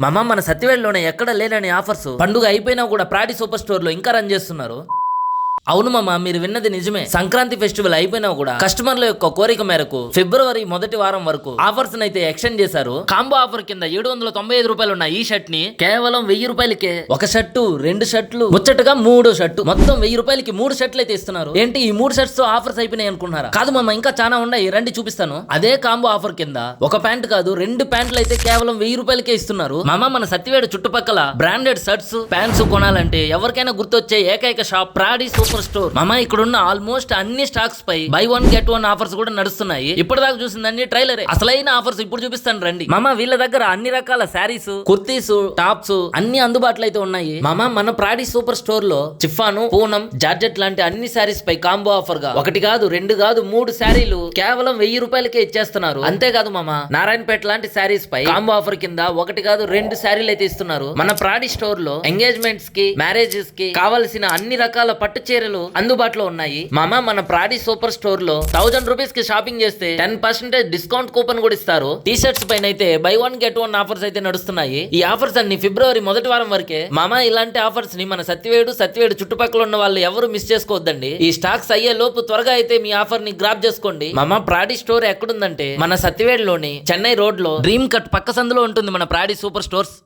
మామ మన సత్యవేడలోనే ఎక్కడ లేనని ఆఫర్స్. పండుగ అయిపోయినా కూడా ప్రాడి సూపర్ స్టోర్లో ఇంకా రన్ చేస్తున్నారు. అవును మామ మీరు విన్నది నిజమే. సంక్రాంతి ఫెస్టివల్ అయిపోయినా కూడా కస్టమర్ల యొక్క కోరిక మేరకు ఫిబ్రవరి మొదటి వారం వరకు ఆఫర్స్ అయితే ఎక్స్టెండ్ చేశారు. కాంబో ఆఫర్ కింద ఏడు వందల తొంభై ఐదు రూపాయలు ఉన్న ఈ షర్ట్ని కేవలం వెయ్యి రూపాయలకే ఒక షర్టు రెండు షర్ట్లు ముచ్చటగా మూడు షర్టు మొత్తం వెయ్యి రూపాయలకి మూడు షర్ట్లు అయితే ఇస్తున్నారు. ఏంటి ఈ మూడు షర్ట్స్తో ఆఫర్స్ అయిపోయినాయి అనుకున్నారా కాదు మామ ఇంకా చాలా ఉన్నాయి. రండి చూపిస్తాను. అదే కాంబో ఆఫర్ కింద ఒక ప్యాంట్ కాదు రెండు ప్యాంట్లు అయితే కేవలం వెయ్యి రూపాయలకే ఇస్తున్నారు. మామ మన సత్యవేడు చుట్టుపక్కల బ్రాండెడ్ షర్ట్స్ ప్యాంట్స్ కొనాలంటే ఎవరికైనా గుర్తొచ్చే ఏకైక షాప్ ప్రాడీ సూపర్ స్టోర్ మామ ఇక్కడ ఉన్న ఆల్మోస్ట్ అన్ని స్టాక్స్ పై buy one get one offers కూడా నడుస్తున్నాయి. ఇప్పటిదాకా చూసిందండి ట్రైలర్ అసలైన ఆఫర్స్ ఇప్పుడు చూపిస్తాను రండి. మామ వీళ్ళ దగ్గర అన్ని రకాల శారీస్ కుర్తీస్ టాప్స్ అన్ని అందుబాటులో అయితే ఉన్నాయి. మామ మన ప్రాడీ సూపర్ స్టోర్లో చిఫాను పూనం జార్జెట్ లాంటి అన్ని శారీస్ పై కాంబో ఆఫర్గా ఒకటి కాదు రెండు కాదు మూడు శారీలు కేవలం వెయ్యి రూపాయలకే ఇచ్చేస్తున్నారు. అంతేకాదు మామ నారాయణపేట లాంటి శారీస్ పై కాంబో ఆఫర్ కింద ఒకటి కాదు రెండు శారీలు అయితే ఇస్తున్నారు. మన ప్రాడీ స్టోర్లో ఎంగేజ్మెంట్స్కి మ్యారేజెస్కి కావలసిన అన్ని రకాల పట్టు చీరలు అందుబాటులో ఉన్నాయి. మామ మన ప్రాడీ సూపర్ స్టోర్లో థౌసండ్ రూపీస్కి షాపింగ్ చేస్తే టెన్ పర్సెంటేజ్ డిస్కౌంట్ కూపన్ కూడా ఇస్తారు. టీ షర్ట్స్ పైన అయితే buy one get one offers అయితే నడుస్తున్నాయి. ఈ ఆఫర్స్ అన్ని ఫిబ్రవరి మొదటి వారం వరకే. మామ ఇలాంటి ఆఫర్స్ని మన సత్యవేడు సత్యవేడు చుట్టుపక్కల ఉన్న వాళ్ళు ఎవరు మిస్ చేసుకోవద్దండి. ఈ స్టాక్స్ అయ్యే లోపు త్వరగా అయితే మీ ఆఫర్ని గ్రాప్ చేసుకోండి. మామ ప్రాడీ స్టోర్ ఎక్కడుందంటే మన సత్యవేడులోని చెన్నై రోడ్లో డ్రీమ్ కట్ పక్క సందులో ఉంటుంది మన ప్రాడీ సూపర్ స్టోర్స్.